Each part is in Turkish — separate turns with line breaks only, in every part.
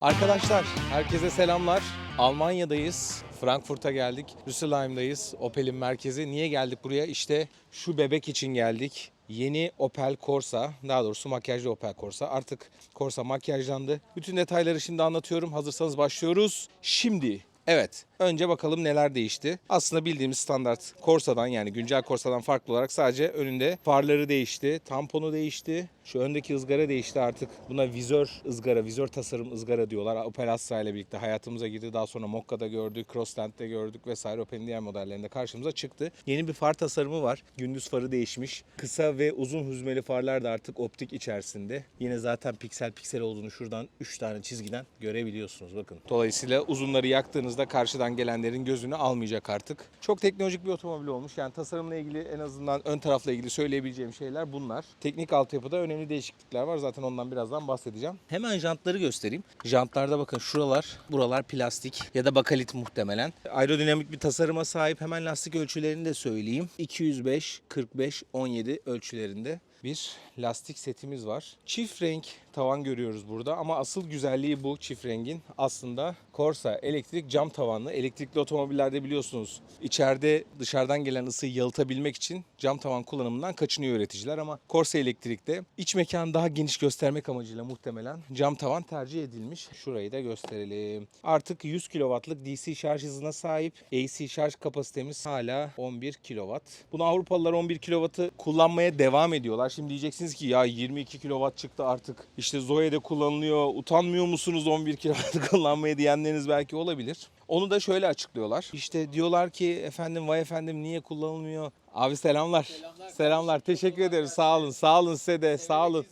Arkadaşlar herkese selamlar. Almanya'dayız. Frankfurt'a geldik. Rüsselheim'dayız. Opel'in merkezi. Niye geldik buraya? İşte şu bebek için geldik. Yeni Opel Corsa, daha doğrusu makyajlı Opel Corsa. Artık Corsa makyajlandı. Bütün detayları şimdi anlatıyorum. Hazırsanız başlıyoruz. Şimdi Evet. Önce bakalım neler değişti. Aslında bildiğimiz standart Corsa'dan yani güncel Corsa'dan farklı olarak sadece önünde farları değişti. Tamponu değişti. Şu öndeki ızgara değişti artık. Buna vizör ızgara, vizör tasarım ızgara diyorlar. Opel Astra ile birlikte hayatımıza girdi. Daha sonra Mokka'da gördük, Crossland'de gördük vesaire. Opel'in diğer modellerinde karşımıza çıktı. Yeni bir far tasarımı var. Gündüz farı değişmiş. Kısa ve uzun hüzmeli farlar da artık optik içerisinde. Yine zaten piksel piksel olduğunu şuradan 3 tane çizgiden görebiliyorsunuz bakın. Dolayısıyla uzunları yaktığınızda karşıdan gelenlerin gözünü almayacak artık. Çok teknolojik bir otomobil olmuş. Yani tasarımla ilgili en azından ön tarafla ilgili söyleyebileceğim şeyler bunlar. Teknik altyapıda önemli değişiklikler var. Zaten ondan birazdan bahsedeceğim. Hemen jantları göstereyim. Jantlarda bakın şuralar, buralar plastik ya da bakalit muhtemelen. Aerodinamik bir tasarıma sahip. Hemen lastik ölçülerini de söyleyeyim. 205, 45, 17 ölçülerinde bir lastik setimiz var. Çift renk tavan görüyoruz burada ama asıl güzelliği bu çift rengin. Aslında Corsa elektrik cam tavanlı. Elektrikli otomobillerde biliyorsunuz içeride dışarıdan gelen ısıyı yalıtabilmek için cam tavan kullanımından kaçınıyor üreticiler ama Corsa elektrikte iç mekanı daha geniş göstermek amacıyla muhtemelen cam tavan tercih edilmiş. Şurayı da gösterelim. Artık 100 kW'lık DC şarj hızına sahip. AC şarj kapasitemiz hala 11 kW. Bunu Avrupalılar 11 kW'ı kullanmaya devam ediyorlar. Şimdi diyeceksiniz ki ya 22 kW çıktı artık. İşte Zoe'de kullanılıyor. Utanmıyor musunuz 11 kW kullanmaya diyenleriniz belki olabilir. Onu da şöyle açıklıyorlar. İşte diyorlar ki efendim vay efendim niye kullanılmıyor? Abi selamlar. Selamlar. Teşekkür ederiz. Sağ olun. Sağ olun size de. Sağ olun.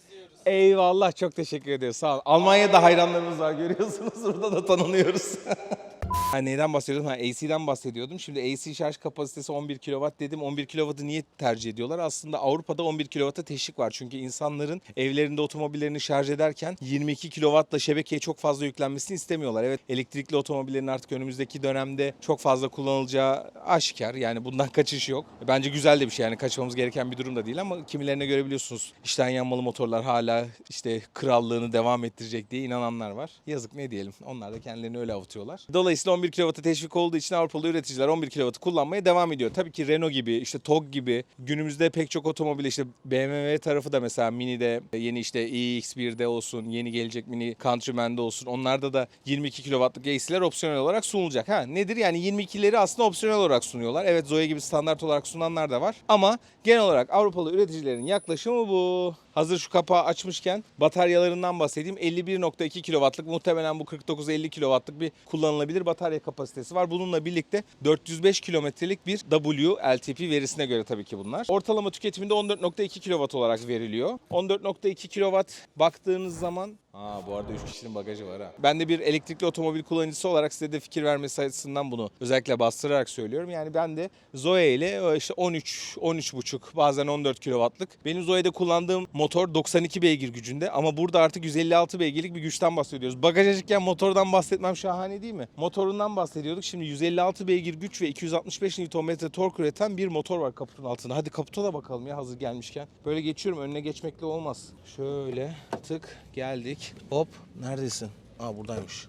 Eyvallah çok teşekkür ediyoruz. Sağ olun. Almanya'da hayranlarımız var görüyorsunuz. Burada da tanınıyoruz. Ha, neyden bahsediyordum? Ha, AC'den bahsediyordum. Şimdi AC şarj kapasitesi 11 kW dedim. 11 kW'ı niye tercih ediyorlar? Aslında Avrupa'da 11 kW'a teşvik var. Çünkü insanların evlerinde otomobillerini şarj ederken 22 kW'la şebekeye çok fazla yüklenmesini istemiyorlar. Evet elektrikli otomobillerin artık önümüzdeki dönemde çok fazla kullanılacağı aşikar. Yani bundan kaçış yok. Bence güzel de bir şey. Yani kaçmamız gereken bir durum da değil ama kimilerine göre biliyorsunuz içten yanmalı motorlar hala işte krallığını devam ettirecek diye inananlar var. Yazık ne diyelim. Onlar da kendilerini öyle avutuyorlar. Dolayısıyla 11 kW'a teşvik olduğu için Avrupalı üreticiler 11 kW'ı kullanmaya devam ediyor. Tabii ki Renault gibi, işte TOG gibi günümüzde pek çok otomobil işte BMW tarafı da mesela Mini'de yeni işte iX1'de olsun, yeni gelecek Mini Countryman'de olsun. Onlarda da 22 kW'lık AC'ler opsiyonel olarak sunulacak. Ha nedir? Yani 22'leri aslında opsiyonel olarak sunuyorlar. Evet Zoe gibi standart olarak sunanlar da var. Ama genel olarak Avrupalı üreticilerin yaklaşımı bu. Hazır şu kapağı açmışken bataryalarından bahsedeyim. 51.2 kW'lık muhtemelen bu 49-50 kW'lık bir kullanılabilir batarya kapasitesi var. Bununla birlikte 405 kilometrelik bir WLTP verisine göre tabii ki bunlar. Ortalama tüketiminde 14.2 kW olarak veriliyor. 14.2 kW baktığınız zaman Aa bu arada 3 kişinin bagajı var ha. Ben de bir elektrikli otomobil kullanıcısı olarak size de fikir vermesi açısından bunu özellikle bastırarak söylüyorum. Yani ben de Zoe ile işte 13, 13.5 bazen 14 kW'lık. Benim Zoe'de kullandığım motor 92 beygir gücünde ama burada artık 156 beygirlik bir güçten bahsediyoruz. Bagaj açıkken motordan bahsetmem şahane değil mi? Motorundan bahsediyorduk. Şimdi 156 beygir güç ve 265 Nm tork üreten bir motor var kaputun altında. Hadi kaputa da bakalım ya hazır gelmişken. Böyle geçiyorum önüne geçmekle olmaz. Şöyle tık geldik. Hop neredesin? Aa buradaymış.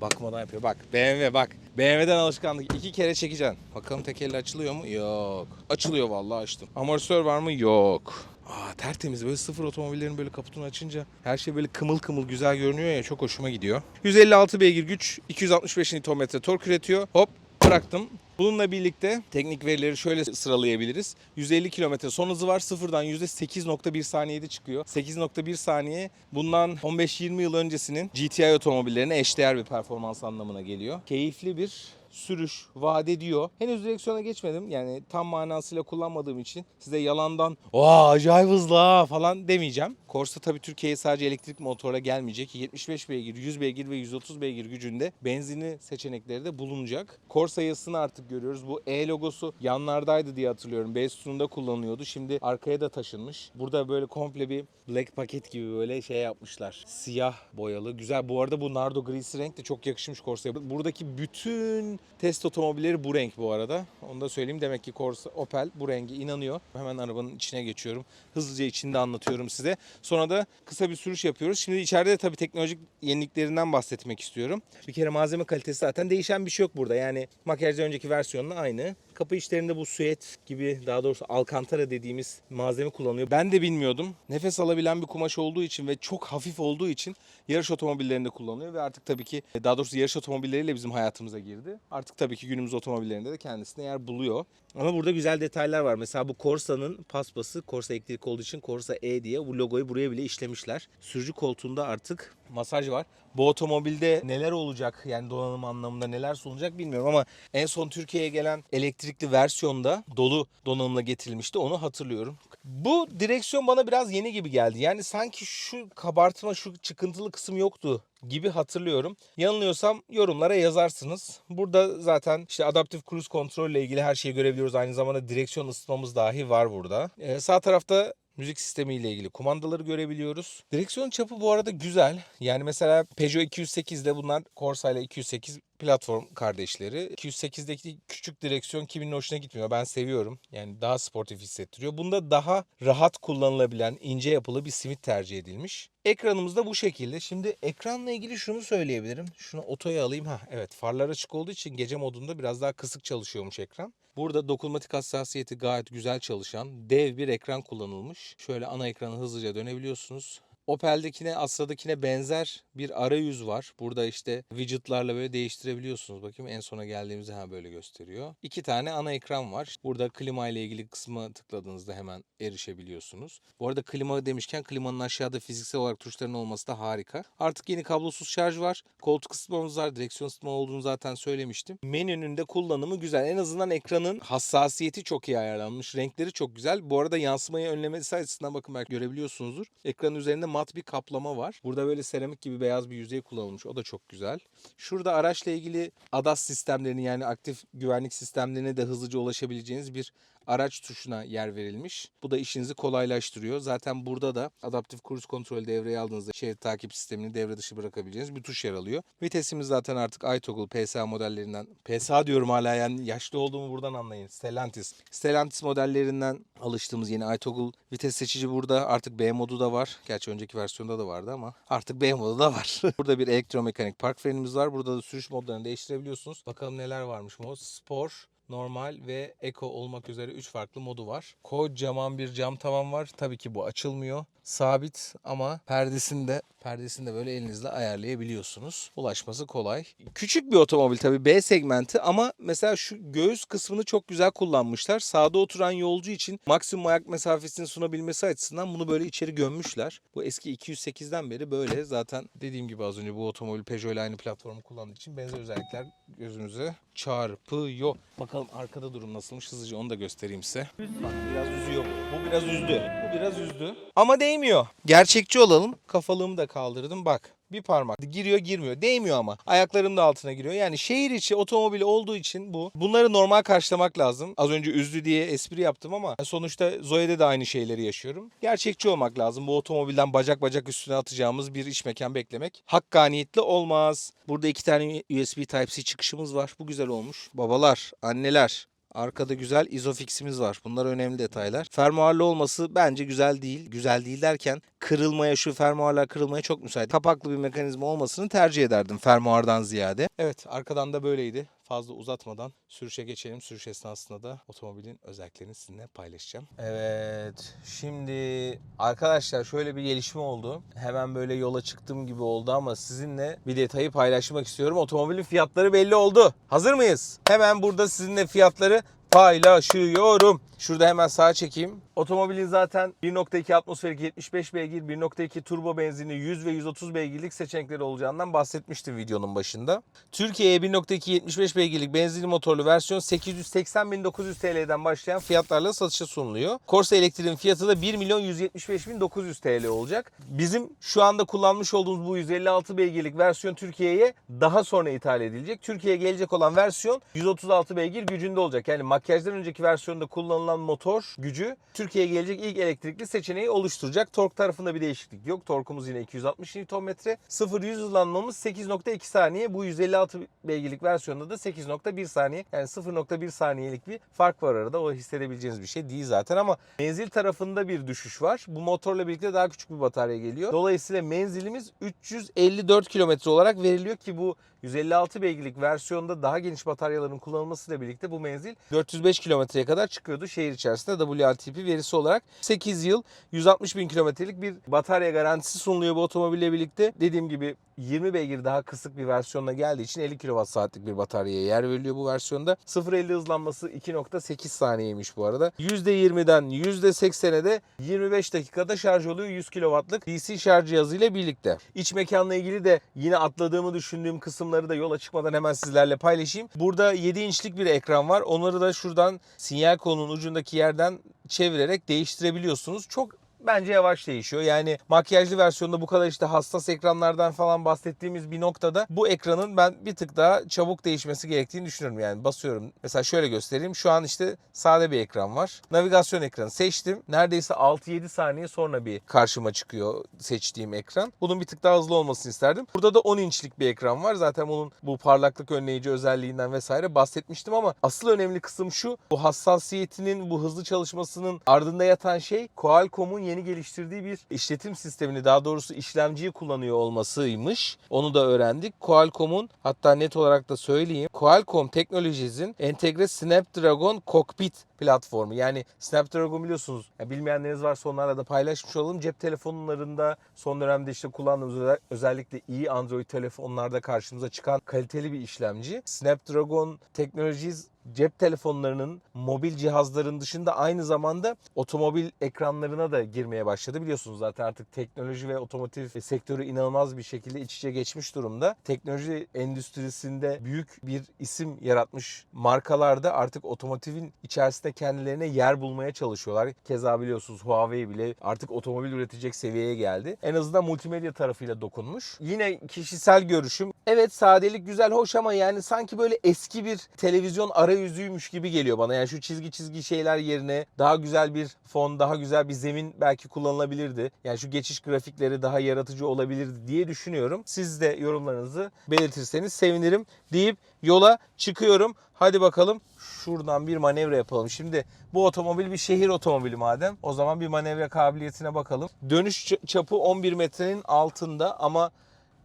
Bakmadan yapıyor. Bak BMW bak. BMW'den alışkanlık. iki kere çekeceksin. Bakalım tek elle açılıyor mu? Yok. Açılıyor vallahi açtım. Amortisör var mı? Yok. Aa tertemiz böyle sıfır otomobillerin böyle kaputunu açınca her şey böyle kımıl kımıl güzel görünüyor ya çok hoşuma gidiyor. 156 beygir güç, 265 Nm tork üretiyor. Hop bıraktım. Bununla birlikte teknik verileri şöyle sıralayabiliriz. 150 km son hızı var. Sıfırdan %8.1 saniyede çıkıyor. 8.1 saniye bundan 15-20 yıl öncesinin GTI otomobillerine eşdeğer bir performans anlamına geliyor. Keyifli bir sürüş vaat ediyor. Henüz direksiyona geçmedim. Yani tam manasıyla kullanmadığım için size yalandan "Vaa acayip hızlı ha" falan demeyeceğim. Corsa tabii Türkiye'ye sadece elektrik motorla gelmeyecek. 75 beygir, 100 beygir ve 130 beygir gücünde benzinli seçenekleri de bulunacak. Corsa yazısını artık görüyoruz. Bu E logosu yanlardaydı diye hatırlıyorum. B sütununda kullanılıyordu. Şimdi arkaya da taşınmış. Burada böyle komple bir black paket gibi böyle şey yapmışlar. Siyah boyalı. Güzel. Bu arada bu nardo grisi renk de çok yakışmış Corsa'ya. Buradaki bütün test otomobilleri bu renk bu arada. Onu da söyleyeyim. Demek ki Corsa, Opel bu rengi inanıyor. Hemen arabanın içine geçiyorum. Hızlıca içinde anlatıyorum size. Sonra da kısa bir sürüş yapıyoruz. Şimdi içeride de tabii teknolojik yeniliklerinden bahsetmek istiyorum. Bir kere malzeme kalitesi zaten değişen bir şey yok burada. Yani makyajdan önceki versiyonla aynı. Kapı içlerinde bu süet gibi daha doğrusu alkantara dediğimiz malzeme kullanılıyor. Ben de bilmiyordum. Nefes alabilen bir kumaş olduğu için ve çok hafif olduğu için yarış otomobillerinde kullanılıyor ve artık tabii ki daha doğrusu yarış otomobilleriyle bizim hayatımıza girdi. Artık tabii ki günümüz otomobillerinde de kendisine yer buluyor. Ama burada güzel detaylar var. Mesela bu Corsa'nın paspası Corsa elektrik olduğu için Corsa E diye bu logoyu buraya bile işlemişler. Sürücü koltuğunda artık masaj var. Bu otomobilde neler olacak yani donanım anlamında neler sunulacak bilmiyorum ama en son Türkiye'ye gelen elektrikli versiyonda dolu donanımla getirilmişti onu hatırlıyorum. Bu direksiyon bana biraz yeni gibi geldi. Yani sanki şu kabartma şu çıkıntılı kısım yoktu gibi hatırlıyorum. Yanılıyorsam yorumlara yazarsınız. Burada zaten işte adaptif cruise kontrol ile ilgili her şeyi görebiliyoruz. Aynı zamanda direksiyon ısıtmamız dahi var burada. Ee, sağ tarafta müzik sistemi ile ilgili kumandaları görebiliyoruz. Direksiyon çapı bu arada güzel. Yani mesela Peugeot 208'de bunlar Corsa ile 208 platform kardeşleri. 208'deki küçük direksiyon kimin hoşuna gitmiyor. Ben seviyorum. Yani daha sportif hissettiriyor. Bunda daha rahat kullanılabilen ince yapılı bir simit tercih edilmiş. Ekranımız da bu şekilde. Şimdi ekranla ilgili şunu söyleyebilirim. Şunu otoya alayım. Ha evet farlar açık olduğu için gece modunda biraz daha kısık çalışıyormuş ekran. Burada dokunmatik hassasiyeti gayet güzel çalışan dev bir ekran kullanılmış. Şöyle ana ekranı hızlıca dönebiliyorsunuz. Opel'dekine, Astra'dakine benzer bir arayüz var. Burada işte widgetlarla böyle değiştirebiliyorsunuz. Bakayım en sona geldiğimizde ha böyle gösteriyor. İki tane ana ekran var. Burada klima ile ilgili kısmı tıkladığınızda hemen erişebiliyorsunuz. Bu arada klima demişken klimanın aşağıda fiziksel olarak tuşların olması da harika. Artık yeni kablosuz şarj var. Koltuk ısıtmamız var. Direksiyon ısıtma olduğunu zaten söylemiştim. Menünün de kullanımı güzel. En azından ekranın hassasiyeti çok iyi ayarlanmış. Renkleri çok güzel. Bu arada yansımayı önlemesi açısından bakın belki görebiliyorsunuzdur. Ekranın üzerinde mat bir kaplama var. Burada böyle seramik gibi beyaz bir yüzey kullanılmış. O da çok güzel. Şurada araçla ilgili ADAS sistemlerini yani aktif güvenlik sistemlerine de hızlıca ulaşabileceğiniz bir araç tuşuna yer verilmiş. Bu da işinizi kolaylaştırıyor. Zaten burada da adaptif cruise kontrolü devreye aldığınızda şerit takip sistemini devre dışı bırakabileceğiniz bir tuş yer alıyor. Vitesimiz zaten artık iToggle PSA modellerinden PSA diyorum hala yani yaşlı olduğumu buradan anlayın. Stellantis. Stellantis modellerinden alıştığımız yeni iToggle vites seçici burada. Artık B modu da var. Gerçi önceki versiyonda da vardı ama artık B modu da var. burada bir elektromekanik park frenimiz var. Burada da sürüş modlarını değiştirebiliyorsunuz. Bakalım neler varmış mod. Spor, normal ve eco olmak üzere 3 farklı modu var. Kocaman bir cam tavan var. Tabii ki bu açılmıyor. Sabit ama perdesini de perdesini de böyle elinizle ayarlayabiliyorsunuz. Ulaşması kolay. Küçük bir otomobil tabii B segmenti ama mesela şu göğüs kısmını çok güzel kullanmışlar. Sağda oturan yolcu için maksimum ayak mesafesini sunabilmesi açısından bunu böyle içeri gömmüşler. Bu eski 208'den beri böyle. Zaten dediğim gibi az önce bu otomobil Peugeot ile aynı platformu kullandığı için benzer özellikler gözünüze çarpıyor. Bakalım arkada durum nasılmış hızlıca onu da göstereyim size. Bak biraz üzüyor bu. Biraz üzdü. Bu biraz üzdü. Ama değmiyor. Gerçekçi olalım. Kafalığımı da kaldırdım bak. Bir parmak giriyor girmiyor. Değmiyor ama. Ayaklarım da altına giriyor. Yani şehir içi otomobil olduğu için bu. Bunları normal karşılamak lazım. Az önce üzdü diye espri yaptım ama sonuçta Zoe'de de aynı şeyleri yaşıyorum. Gerçekçi olmak lazım. Bu otomobilden bacak bacak üstüne atacağımız bir iç mekan beklemek hakkaniyetli olmaz. Burada iki tane USB Type-C çıkışımız var. Bu güzel olmuş. Babalar, anneler, Arkada güzel izofiximiz var. Bunlar önemli detaylar. Fermuarlı olması bence güzel değil. Güzel değil derken kırılmaya şu fermuarlar kırılmaya çok müsait. Kapaklı bir mekanizma olmasını tercih ederdim fermuardan ziyade. Evet arkadan da böyleydi. Fazla uzatmadan sürüşe geçelim. Sürüş esnasında da otomobilin özelliklerini sizinle paylaşacağım. Evet şimdi arkadaşlar şöyle bir gelişme oldu. Hemen böyle yola çıktığım gibi oldu ama sizinle bir detayı paylaşmak istiyorum. Otomobilin fiyatları belli oldu. Hazır mıyız? Hemen burada sizinle fiyatları paylaşıyorum. Şurada hemen sağa çekeyim. Otomobilin zaten 1.2 atmosferik 75 beygir, 1.2 turbo benzinli 100 ve 130 beygirlik seçenekleri olacağından bahsetmiştim videonun başında. Türkiye'ye 1.2 75 beygirlik benzinli motorlu versiyon 880.900 TL'den başlayan fiyatlarla satışa sunuluyor. Corsa Elektrik'in fiyatı da 1 milyon 175.900 TL olacak. Bizim şu anda kullanmış olduğumuz bu 156 beygirlik versiyon Türkiye'ye daha sonra ithal edilecek. Türkiye'ye gelecek olan versiyon 136 beygir gücünde olacak. Yani makyajdan önceki versiyonda kullanılan motor gücü Türkiye'ye gelecek ilk elektrikli seçeneği oluşturacak. Tork tarafında bir değişiklik yok. Torkumuz yine 260 Nm. 0-100 hızlanmamız 8.2 saniye. Bu 156 beygirlik versiyonda da 8.1 saniye. Yani 0.1 saniyelik bir fark var arada. O hissedebileceğiniz bir şey değil zaten ama menzil tarafında bir düşüş var. Bu motorla birlikte daha küçük bir batarya geliyor. Dolayısıyla menzilimiz 354 kilometre olarak veriliyor ki bu 156 beygirlik versiyonda daha geniş bataryaların kullanılmasıyla birlikte bu menzil 405 kilometreye kadar çıkıyordu şehir içerisinde WLTP verisi olarak. 8 yıl 160 bin kilometrelik bir batarya garantisi sunuluyor bu otomobille birlikte. Dediğim gibi 20 beygir daha kısık bir versiyonla geldiği için 50 kWh'lik bir bataryaya yer veriliyor bu versiyonda. 0-50 hızlanması 2.8 saniyeymiş bu arada. %20'den %80'e de 25 dakikada şarj oluyor 100 kW'lık DC şarj cihazıyla birlikte. İç mekanla ilgili de yine atladığımı düşündüğüm kısımları da yola çıkmadan hemen sizlerle paylaşayım. Burada 7 inçlik bir ekran var. Onları da şuradan sinyal kolunun ucundaki yerden çevirerek değiştirebiliyorsunuz. Çok bence yavaş değişiyor. Yani makyajlı versiyonda bu kadar işte hassas ekranlardan falan bahsettiğimiz bir noktada bu ekranın ben bir tık daha çabuk değişmesi gerektiğini düşünüyorum. Yani basıyorum. Mesela şöyle göstereyim. Şu an işte sade bir ekran var. Navigasyon ekranı seçtim. Neredeyse 6-7 saniye sonra bir karşıma çıkıyor seçtiğim ekran. Bunun bir tık daha hızlı olmasını isterdim. Burada da 10 inçlik bir ekran var. Zaten bunun bu parlaklık önleyici özelliğinden vesaire bahsetmiştim ama asıl önemli kısım şu. Bu hassasiyetinin, bu hızlı çalışmasının ardında yatan şey Qualcomm'un yeni geliştirdiği bir işletim sistemini daha doğrusu işlemciyi kullanıyor olmasıymış. Onu da öğrendik. Qualcomm'un hatta net olarak da söyleyeyim. Qualcomm Technologies'in entegre Snapdragon Cockpit platformu. Yani Snapdragon biliyorsunuz. Ya bilmeyenleriniz varsa onlarla da paylaşmış olalım. Cep telefonlarında son dönemde işte kullandığımız özel- özellikle iyi Android telefonlarda karşımıza çıkan kaliteli bir işlemci. Snapdragon Technologies cep telefonlarının mobil cihazların dışında aynı zamanda otomobil ekranlarına da girmeye başladı. Biliyorsunuz zaten artık teknoloji ve otomotiv sektörü inanılmaz bir şekilde iç içe geçmiş durumda. Teknoloji endüstrisinde büyük bir isim yaratmış markalar da artık otomotivin içerisinde kendilerine yer bulmaya çalışıyorlar. Keza biliyorsunuz Huawei bile artık otomobil üretecek seviyeye geldi. En azından multimedya tarafıyla dokunmuş. Yine kişisel görüşüm. Evet sadelik güzel hoş ama yani sanki böyle eski bir televizyon arayüzüymüş gibi geliyor bana. Yani şu çizgi çizgi şeyler yerine daha güzel bir fon, daha güzel bir zemin belki kullanılabilirdi. Yani şu geçiş grafikleri daha yaratıcı olabilirdi diye düşünüyorum. Siz de yorumlarınızı belirtirseniz sevinirim deyip yola çıkıyorum. Hadi bakalım şuradan bir manevra yapalım. Şimdi bu otomobil bir şehir otomobili madem. O zaman bir manevra kabiliyetine bakalım. Dönüş çapı 11 metrenin altında ama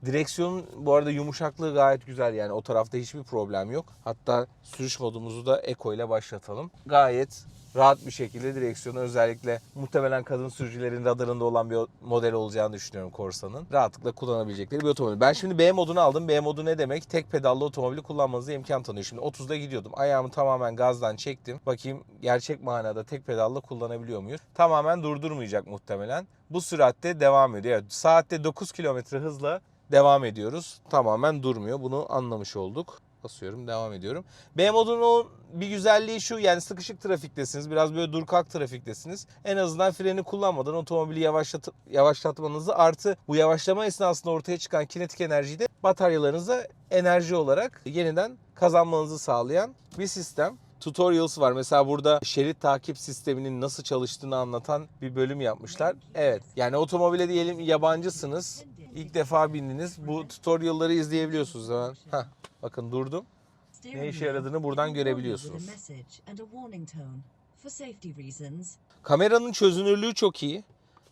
Direksiyonun bu arada yumuşaklığı gayet güzel yani o tarafta hiçbir problem yok. Hatta sürüş modumuzu da Eco ile başlatalım. Gayet rahat bir şekilde direksiyonu özellikle muhtemelen kadın sürücülerin radarında olan bir model olacağını düşünüyorum Corsa'nın. Rahatlıkla kullanabilecekleri bir otomobil. Ben şimdi B modunu aldım. B modu ne demek? Tek pedallı otomobili kullanmanıza imkan tanıyor. Şimdi 30'da gidiyordum. Ayağımı tamamen gazdan çektim. Bakayım gerçek manada tek pedalla kullanabiliyor muyuz? Tamamen durdurmayacak muhtemelen. Bu süratte devam ediyor. Evet, saatte 9 kilometre hızla devam ediyoruz. Tamamen durmuyor. Bunu anlamış olduk. Basıyorum devam ediyorum. B modunun bir güzelliği şu yani sıkışık trafiktesiniz. Biraz böyle dur kalk trafiktesiniz. En azından freni kullanmadan otomobili yavaşlat yavaşlatmanızı artı bu yavaşlama esnasında ortaya çıkan kinetik enerjiyi de bataryalarınıza enerji olarak yeniden kazanmanızı sağlayan bir sistem tutorials var. Mesela burada şerit takip sisteminin nasıl çalıştığını anlatan bir bölüm yapmışlar. Evet. Yani otomobile diyelim yabancısınız. İlk defa bindiniz. Bu tutorial'ları izleyebiliyorsunuz hemen. Heh, bakın durdum.
Ne işe yaradığını buradan görebiliyorsunuz.
Kameranın çözünürlüğü çok iyi.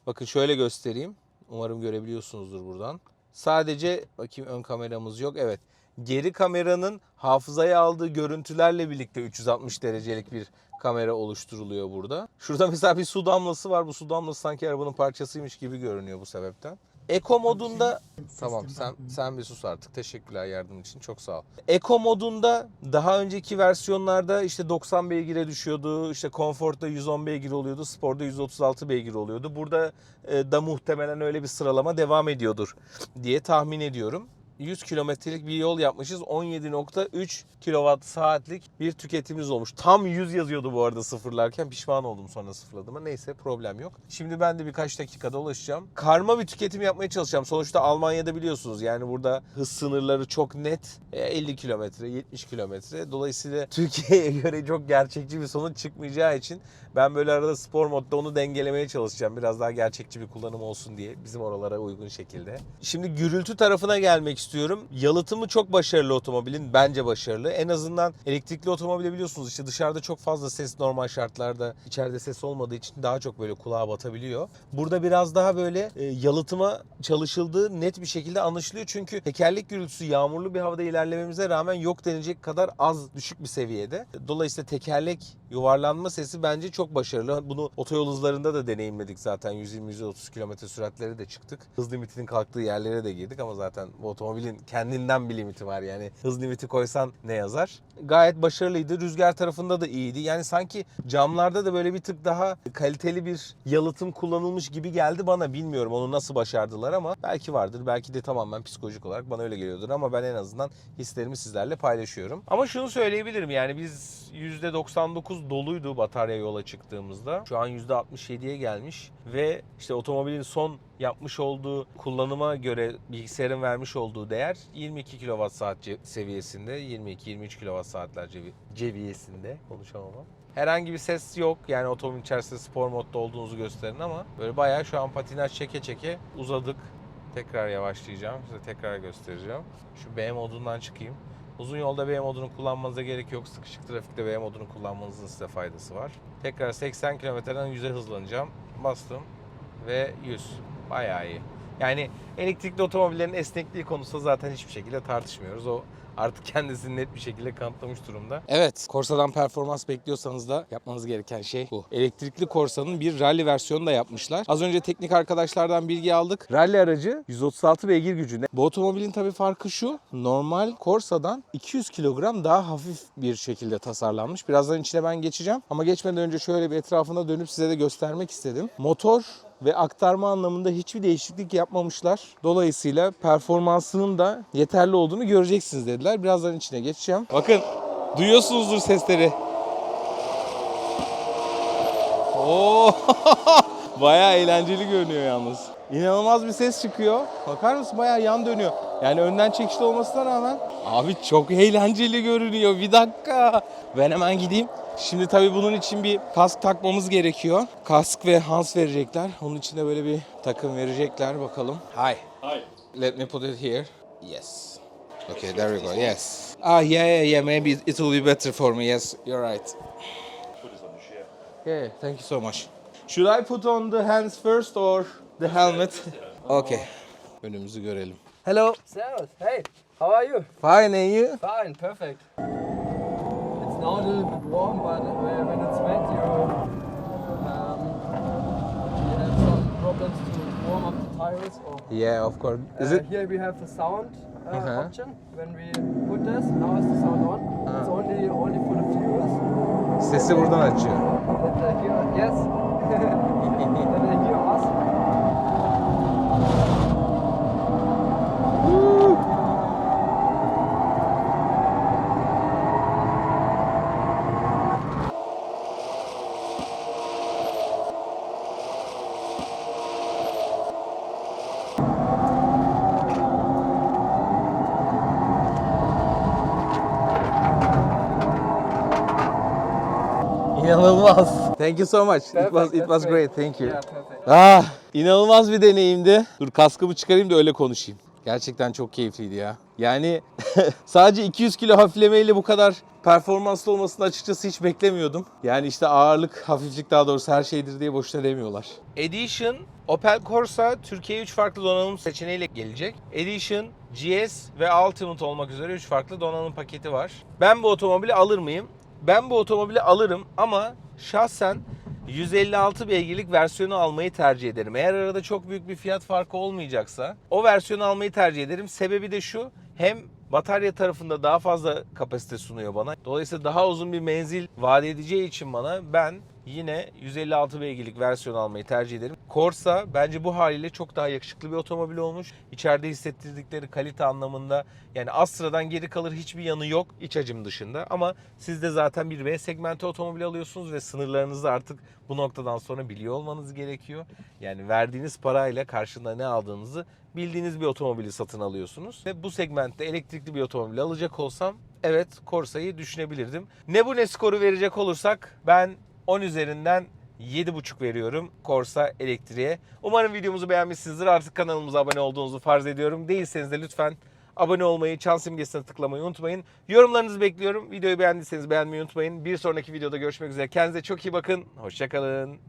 Bakın şöyle göstereyim. Umarım görebiliyorsunuzdur buradan. Sadece bakayım ön kameramız yok. Evet. Geri kameranın hafızaya aldığı görüntülerle birlikte 360 derecelik bir kamera oluşturuluyor burada. Şurada mesela bir su damlası var. Bu su damlası sanki arabanın parçasıymış gibi görünüyor bu sebepten. Eko modunda Tamam sen sen bir sus artık. Teşekkürler yardım için. Çok sağ ol. Eko modunda daha önceki versiyonlarda işte 90 beygire düşüyordu. İşte Comfort'ta 110 beygir oluyordu. Sport'ta 136 beygir oluyordu. Burada e, da muhtemelen öyle bir sıralama devam ediyordur diye tahmin ediyorum. 100 kilometrelik bir yol yapmışız. 17.3 kilowatt saatlik bir tüketimimiz olmuş. Tam 100 yazıyordu bu arada sıfırlarken. Pişman oldum sonra sıfırladığıma. Neyse problem yok. Şimdi ben de birkaç dakikada ulaşacağım. Karma bir tüketim yapmaya çalışacağım. Sonuçta Almanya'da biliyorsunuz yani burada hız sınırları çok net. E, 50 kilometre, 70 kilometre. Dolayısıyla Türkiye'ye göre çok gerçekçi bir sonuç çıkmayacağı için ben böyle arada spor modda onu dengelemeye çalışacağım. Biraz daha gerçekçi bir kullanım olsun diye bizim oralara uygun şekilde. Şimdi gürültü tarafına gelmek istiyorum. Yalıtımı çok başarılı otomobilin. Bence başarılı. En azından elektrikli otomobili biliyorsunuz işte dışarıda çok fazla ses normal şartlarda içeride ses olmadığı için daha çok böyle kulağa batabiliyor. Burada biraz daha böyle e, yalıtıma çalışıldığı net bir şekilde anlaşılıyor. Çünkü tekerlek gürültüsü yağmurlu bir havada ilerlememize rağmen yok denilecek kadar az düşük bir seviyede. Dolayısıyla tekerlek yuvarlanma sesi bence çok başarılı. Bunu otoyol hızlarında da deneyimledik zaten. 120-130 km süratleri de çıktık. Hız limitinin kalktığı yerlere de girdik ama zaten bu otomobilin kendinden bir limiti var. Yani hız limiti koysan ne yazar? Gayet başarılıydı. Rüzgar tarafında da iyiydi. Yani sanki camlarda da böyle bir tık daha kaliteli bir yalıtım kullanılmış gibi geldi bana. Bilmiyorum onu nasıl başardılar ama belki vardır. Belki de tamamen psikolojik olarak bana öyle geliyordur ama ben en azından hislerimi sizlerle paylaşıyorum. Ama şunu söyleyebilirim yani biz %99 doluydu batarya yola çıktığımızda. Şu an %67'ye gelmiş ve işte otomobilin son yapmış olduğu kullanıma göre bilgisayarın vermiş olduğu değer 22 kWh seviyesinde 22-23 kWh cevi- ceviyesinde konuşamam ama. Herhangi bir ses yok. Yani otomobil içerisinde spor modda olduğunuzu gösterin ama böyle bayağı şu an patinaj çeke çeke uzadık. Tekrar yavaşlayacağım. Size tekrar göstereceğim. Şu B modundan çıkayım. Uzun yolda B modunu kullanmanıza gerek yok. Sıkışık trafikte B modunu kullanmanızın size faydası var. Tekrar 80 kilometreden 100'e hızlanacağım. Bastım ve 100. Bayağı iyi. Yani elektrikli otomobillerin esnekliği konusunda zaten hiçbir şekilde tartışmıyoruz. O artık kendisini net bir şekilde kanıtlamış durumda.
Evet, Corsa'dan performans bekliyorsanız da yapmanız gereken şey bu. Elektrikli Corsa'nın bir rally versiyonu da yapmışlar. Az önce teknik arkadaşlardan bilgi aldık. Rally aracı 136 beygir gücünde. Bu otomobilin tabii farkı şu. Normal Corsa'dan 200 kilogram daha hafif bir şekilde tasarlanmış. Birazdan içine ben geçeceğim. Ama geçmeden önce şöyle bir etrafına dönüp size de göstermek istedim. Motor ve aktarma anlamında hiçbir değişiklik yapmamışlar. Dolayısıyla performansının da yeterli olduğunu göreceksiniz dediler. Birazdan içine geçeceğim. Bakın duyuyorsunuzdur sesleri. Oo! Bayağı eğlenceli görünüyor yalnız. İnanılmaz bir ses çıkıyor. Bakar mısın? Bayağı yan dönüyor. Yani önden çekişli olmasına rağmen. Abi çok eğlenceli görünüyor. Bir dakika. Ben hemen gideyim. Şimdi tabii bunun için bir kask takmamız gerekiyor. Kask ve hans verecekler. Onun için de böyle bir takım verecekler. Bakalım. Hi.
Hi.
Let me put it here. Yes. Okay, there we go. Yes. Ah, yeah, yeah, yeah. Maybe it will be better for me. Yes, you're right.
Put this on the chair.
Yeah, thank you so much. Should I put on the hands first or the helmet? Okay. Önümüzü görelim. Hello.
Servus. Hey, how are you?
Fine, and you?
Fine, perfect. It's now a little bit warm, but uh, when it's wet, you, um, you have some problems to warm up the tires. Or
Yeah, of course. Is
Uh,
it?
Here we have the sound uh,
Uh-huh.
option. When we put this, now is the sound on. It's
Ah.
only only for the viewers.
Sesi buradan açıyor.
That yes. that they hear us.
İnanılmaz. Thank you so much. It was it was
great.
Thank you. Ah, inanılmaz bir deneyimdi. Dur kaskımı çıkarayım da öyle konuşayım. Gerçekten çok keyifliydi ya. Yani sadece 200 kilo hafiflemeyle bu kadar performanslı olmasını açıkçası hiç beklemiyordum. Yani işte ağırlık, hafiflik daha doğrusu her şeydir diye boşuna demiyorlar.
Edition Opel Corsa Türkiye'ye 3 farklı donanım seçeneğiyle gelecek. Edition, GS ve Ultimate olmak üzere 3 farklı donanım paketi var. Ben bu otomobili alır mıyım? Ben bu otomobili alırım ama şahsen 156 beygirlik versiyonu almayı tercih ederim. Eğer arada çok büyük bir fiyat farkı olmayacaksa o versiyonu almayı tercih ederim. Sebebi de şu hem batarya tarafında daha fazla kapasite sunuyor bana. Dolayısıyla daha uzun bir menzil vaat edeceği için bana ben yine 156 beygirlik versiyon almayı tercih ederim. Corsa bence bu haliyle çok daha yakışıklı bir otomobil olmuş. İçeride hissettirdikleri kalite anlamında yani Astra'dan geri kalır hiçbir yanı yok iç hacim dışında. Ama siz de zaten bir B segmenti otomobil alıyorsunuz ve sınırlarınızı artık bu noktadan sonra biliyor olmanız gerekiyor. Yani verdiğiniz parayla karşında ne aldığınızı bildiğiniz bir otomobili satın alıyorsunuz. Ve bu segmentte elektrikli bir otomobil alacak olsam evet Corsa'yı düşünebilirdim. Ne bu ne skoru verecek olursak ben 10 üzerinden 7.5 veriyorum Corsa elektriğe. Umarım videomuzu beğenmişsinizdir. Artık kanalımıza abone olduğunuzu farz ediyorum. Değilseniz de lütfen abone olmayı, çan simgesine tıklamayı unutmayın. Yorumlarınızı bekliyorum. Videoyu beğendiyseniz beğenmeyi unutmayın. Bir sonraki videoda görüşmek üzere. Kendinize çok iyi bakın. Hoşçakalın.